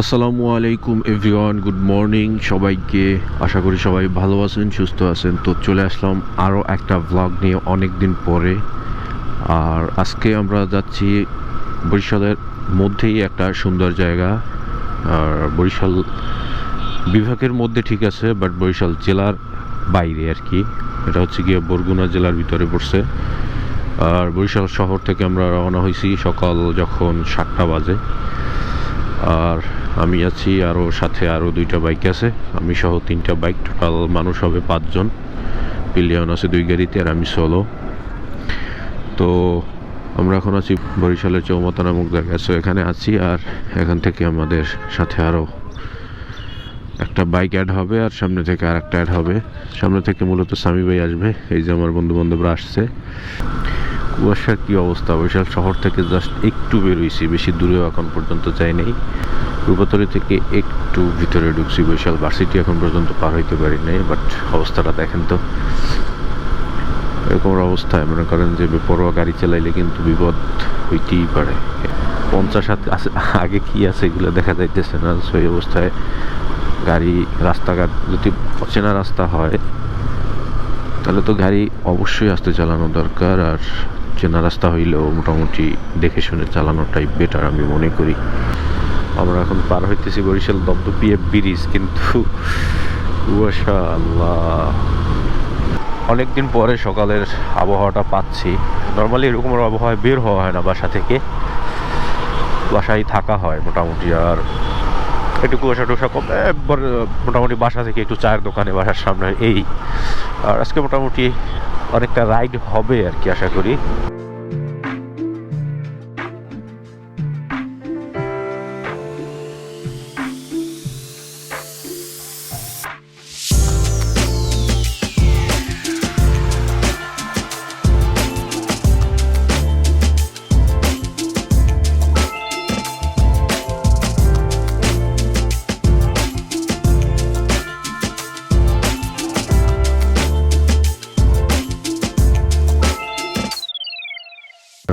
আসসালামু আলাইকুম, everyone, good morning. সবাইকে আশা করি সবাই ভালো আছেন, সুস্থ আছেন। তো চলে আসলাম আরও একটা ব্লগ নিয়ে অনেক দিন পরে। আর আজকে আমরা যাচ্ছি বরিশালের মধ্যেই একটা সুন্দর জায়গা। আর বরিশাল বিভাগের মধ্যে ঠিক আছে বাট বরিশাল জেলার বাইরে আর কি। এটা হচ্ছে গিয়ে বরগুনা জেলার ভিতরে পড়ছে। আর বরিশাল শহর থেকে আমরা রওনা হয়েছি সকাল যখন সাতটা বাজে। আর আমি আছি আরও সাথে আরও দুইটা বাইক আছে। আমি সহ তিনটা বাইক, টোটাল মানুষ হবে পাঁচজন। পিলিয়ন আছে দুই গাড়িতে আর আমি সোলো তো আমরা এখন আছি বরিশালের চৌমাতা নামক জায়গায়। সো এখানে আছি আর এখান থেকে আমাদের সাথে আরও একটা বাইক অ্যাড হবে আর সামনে থেকে আর একটা অ্যাড হবে। সামনে থেকে মূলত স্বামী ভাই আসবে। এই যে আমার বন্ধু বান্ধবরা আসছে। কুয়াশার কি অবস্থা? বরিশাল শহর থেকে জাস্ট একটু বেরোইছি, বেশি দূরেও এখন পর্যন্ত যাই নাই রূপাতলি থেকে একটু ভিতরে ঢুকছি, বরিশাল ভার্সিটি এখন পর্যন্ত পার হইতে পারি নাই বাট অবস্থাটা দেখেন তো। এরকম অবস্থায় মনে করেন যে বেপরোয়া গাড়ি চালাইলে কিন্তু বিপদ হইতেই পারে। পঞ্চাশ হাত আগে কি আছে এগুলো দেখা যাইতেছে না, সেই অবস্থায় গাড়ি, রাস্তাঘাট যদি অচেনা রাস্তা হয় তাহলে তো গাড়ি অবশ্যই আস্তে চালানো দরকার, আর চেনা রাস্তা হইলেও মোটামুটি দেখে শুনে চালানোটাই বেটার আমি মনে করি। আমরা এখন পার হইতেছি বরিশাল দমদপিয়ে ব্রিজ, কিন্তু কুয়াশা আল্লাহ অনেকদিন পরে সকালের আবহাওয়াটা পাচ্ছি। নর্মালি এরকম আবহাওয়ায় বের হওয়া হয় না বাসা থেকে। বাসায় থাকা হয় মোটামুটি, আর একটু কুয়াশা টুয়াশা কম। মোটামুটি বাসা থেকে একটু চায়ের দোকানে, বাসার সামনে, এই। আর আজকে মোটামুটি অনেকটা রাইড হবে আর কি, আশা করি।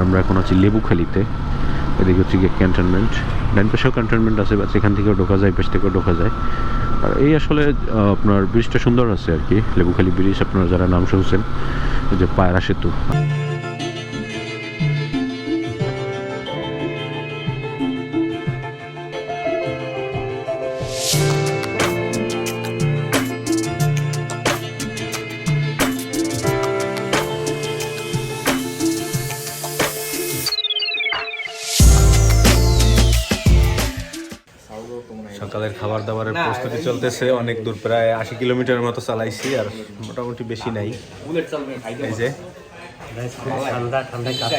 আমরা এখন আছি লেবুখালিতে। এদিকে হচ্ছে গিয়ে ক্যান্টনমেন্ট ডান পাশেও ক্যান্টনমেন্ট আছে বা সেখান থেকেও ঢোকা যায় পাশ থেকেও ঢোকা যায়। আর এই আসলে আপনার ব্রিজটা সুন্দর আছে আর কি। লেবুখালি ব্রিজ, আপনারা যারা নাম শুনছেন যে পায়রা সেতু। সকালের খাবার দাবারের প্রস্তুতি চলতেছে অনেক দূর প্রায় আশি কিলোমিটার মতো চালাইছি আর মোটামুটি বেশি নাই। এই যে। ঠান্ডা ঠান্ডা কাটছে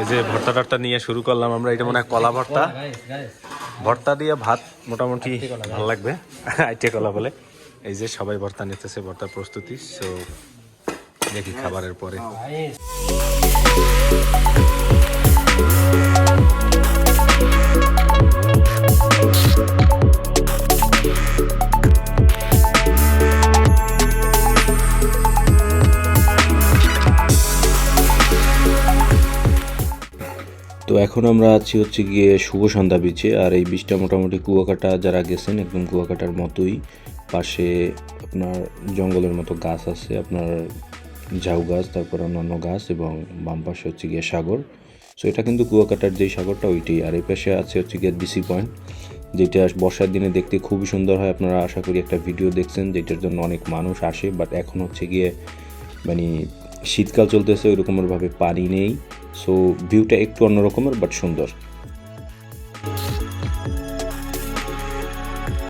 এই যে ভর্তা টর্তা নিয়ে শুরু করলাম আমরা এটা মনে হয় কলা ভর্তা। ভর্তা দিয়ে ভাত মোটামুটি ভালো লাগবে আইটে কলা বলে। এই যে সবাই ভর্তা নিতেছে ভর্তার প্রস্তুতি সো দেখি খাবারের পরে। এখন আমরা আছি হচ্ছে গিয়ে শুভ সন্ধ্যা বিচে আর এই বীজটা মোটামুটি কুয়াকাটা যারা গেছেন, একদম কুয়াকাটার মতোই। পাশে আপনার জঙ্গলের মতো গাছ আছে, আপনার ঝাউ গাছ, তারপর অন্যান্য গাছ এবং বাম পাশে হচ্ছে গিয়ে সাগর। সো এটা কিন্তু কুয়াকাটার যেই সাগরটা, ওইটাই। আর এই পাশে আছে হচ্ছে গিয়ে বিসি পয়েন্ট যেটা বর্ষার দিনে দেখতে খুবই সুন্দর হয়। আপনারা আশা করি একটা ভিডিও দেখছেন, যেটার জন্য অনেক মানুষ আসে। বাট এখন হচ্ছে গিয়ে মানে শীতকাল চলতেছে ওই রকমেরভাবে পানি নেই। সো ভিউটা একটু অন্যরকমের বাট সুন্দর।